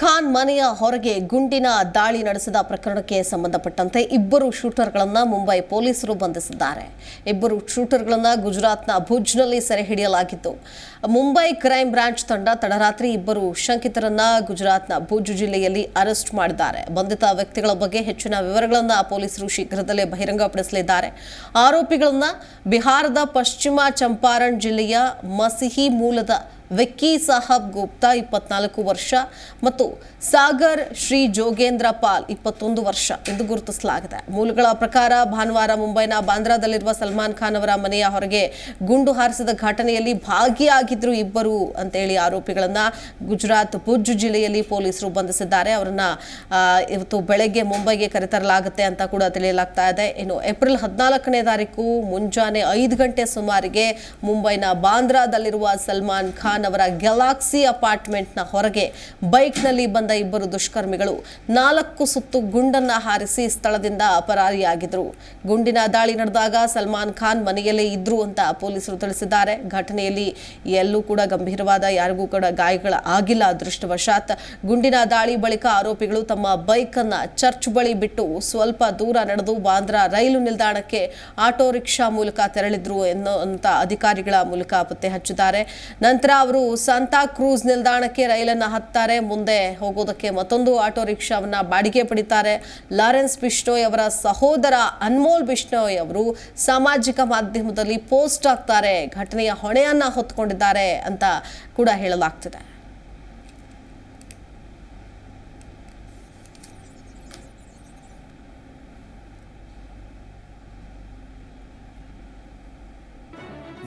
ಖಾನ್ ಮನೆಯ ಹೊರಗೆ ಗುಂಡಿನ ದಾಳಿ ನಡೆಸಿದ ಪ್ರಕರಣಕ್ಕೆ ಸಂಬಂಧಪಟ್ಟಂತೆ ಇಬ್ಬರು ಶೂಟರ್ಗಳನ್ನು ಮುಂಬೈ ಪೊಲೀಸರು ಬಂಧಿಸಿದ್ದಾರೆ. ಇಬ್ಬರು ಶೂಟರ್ಗಳನ್ನು ಗುಜರಾತ್ನ ಭುಜ್ನಲ್ಲಿ ಸೆರೆ ಹಿಡಿಯಲಾಗಿತ್ತು. ಮುಂಬೈ ಕ್ರೈಂ ಬ್ರಾಂಚ್ ತಂಡ ತಡರಾತ್ರಿ ಇಬ್ಬರು ಶಂಕಿತರನ್ನ ಗುಜರಾತ್ನ ಭುಜ್ ಜಿಲ್ಲೆಯಲ್ಲಿ ಅರೆಸ್ಟ್ ಮಾಡಿದ್ದಾರೆ. ಬಂಧಿತ ವ್ಯಕ್ತಿಗಳ ಬಗ್ಗೆ ಹೆಚ್ಚಿನ ವಿವರಗಳನ್ನು ಪೊಲೀಸರು ಶೀಘ್ರದಲ್ಲೇ ಬಹಿರಂಗಪಡಿಸಲಿದ್ದಾರೆ. ಆರೋಪಿಗಳನ್ನು ಬಿಹಾರದ ಪಶ್ಚಿಮ ಚಂಪಾರಣ್ ಜಿಲ್ಲೆಯ ಮಸಿಹಿ ಮೂಲದ ವಿಕ್ಕಿ ಸಾಹಬ್ ಗುಪ್ತಾ ಇಪ್ಪತ್ನಾಲ್ಕು ವರ್ಷ ಮತ್ತು ಸಾಗರ್ ಶ್ರೀ ಜೋಗೇಂದ್ರ ಪಾಲ್ ಇಪ್ಪತ್ತೊಂದು ವರ್ಷ ಎಂದು ಗುರುತಿಸಲಾಗಿದೆ. ಮೂಲಗಳ ಪ್ರಕಾರ ಭಾನುವಾರ ಮುಂಬೈನ ಬಾಂದ್ರಾದಲ್ಲಿರುವ ಸಲ್ಮಾನ್ ಖಾನ್ ಅವರ ಮನೆಯ ಹೊರಗೆ ಗುಂಡು ಹಾರಿಸಿದ ಘಟನೆಯಲ್ಲಿ ಭಾಗಿಯಾಗಿದ್ರು ಇಬ್ಬರು ಅಂತೇಳಿ ಆರೋಪಿಗಳನ್ನ ಗುಜರಾತ್ ಭುಜ್ ಜಿಲ್ಲೆಯಲ್ಲಿ ಪೊಲೀಸರು ಬಂಧಿಸಿದ್ದಾರೆ. ಅವರನ್ನ ಇವತ್ತು ಬೆಳಗ್ಗೆ ಮುಂಬೈಗೆ ಕರೆತರಲಾಗುತ್ತೆ ಅಂತ ಕೂಡ ತಿಳಿಯಲಾಗ್ತಾ ಇದೆ. ಇನ್ನು ಏಪ್ರಿಲ್ ಹದಿನಾಲ್ಕನೇ ತಾರೀಕು ಮುಂಜಾನೆ ಐದು ಗಂಟೆ ಸುಮಾರಿಗೆ ಮುಂಬೈನ ಬಾಂದ್ರಾದಲ್ಲಿರುವ ಸಲ್ಮಾನ್ ಖಾನ್ ಅವರ ಗ್ಯಾಲಾಕ್ಸಿ ಅಪಾರ್ಟ್ಮೆಂಟ್ನ ಹೊರಗೆ ಬೈಕ್ನಲ್ಲಿ ಬಂದ ಇಬ್ಬರು ದುಷ್ಕರ್ಮಿಗಳು ನಾಲ್ಕು ಸುತ್ತು ಗುಂಡನ್ನ ಹಾರಿಸಿ ಸ್ಥಳದಿಂದ ಅಪರಾರಿಯಾಗಿದ್ರು ಗುಂಡಿನ ದಾಳಿ ನಡೆದಾಗ ಸಲ್ಮಾನ್ ಖಾನ್ ಮನೆಯಲ್ಲೇ ಇದ್ರು ಅಂತ ಪೊಲೀಸರು ತಿಳಿಸಿದ್ದಾರೆ. ಘಟನೆಯಲ್ಲಿ ಎಲ್ಲೂ ಕೂಡ ಗಂಭೀರವಾದ, ಯಾರಿಗೂ ಕೂಡ ಗಾಯಗಳ ಆಗಿಲ್ಲ. ಅದೃಷ್ಟವಶಾತ್ ಗುಂಡಿನ ದಾಳಿ ಬಳಿಕ ಆರೋಪಿಗಳು ತಮ್ಮ ಬೈಕ್ ಅನ್ನ ಚರ್ಚ್ ಬಳಿ ಬಿಟ್ಟು ಸ್ವಲ್ಪ ದೂರ ನಡೆದು ಬಾಂದ್ರಾ ರೈಲು ನಿಲ್ದಾಣಕ್ಕೆ ಆಟೋ ರಿಕ್ಷಾ ಮೂಲಕ ತೆರಳಿದ್ರು ಎನ್ನುವಂತ ಅಧಿಕಾರಿಗಳ ಮೂಲಕ ಪತ್ತೆ ಹಚ್ಚಿದ್ದಾರೆ. ನಂತರ ಅವರು ಸಂತಾ ಕ್ರೂಸ್ ನಿಲ್ದಾಣಕ್ಕೆ ರೈಲನ್ನು ಹತ್ತಾರೆ ಮುಂದೆ ಹೋಗೋದಕ್ಕೆ ಮತ್ತೊಂದು ಆಟೋ ರಿಕ್ಷಾವನ್ನು ಬಾಡಿಗೆ ಪಡಿತಾರೆ. ಲಾರೆನ್ಸ್ ಬಿಷ್ಣೋಯ್ ಅವರ ಸಹೋದರ ಅನ್ಮೋಲ್ ಬಿಷ್ಣೋಯ್ ಅವರು ಸಾಮಾಜಿಕ ಮಾಧ್ಯಮದಲ್ಲಿ ಪೋಸ್ಟ್ ಆಗ್ತಾರೆ ಘಟನೆಯ ಹೊಣೆಯನ್ನು ಹೊತ್ಕೊಂಡಿದ್ದಾರೆ ಅಂತ ಕೂಡ ಹೇಳಲಾಗ್ತಿದೆ.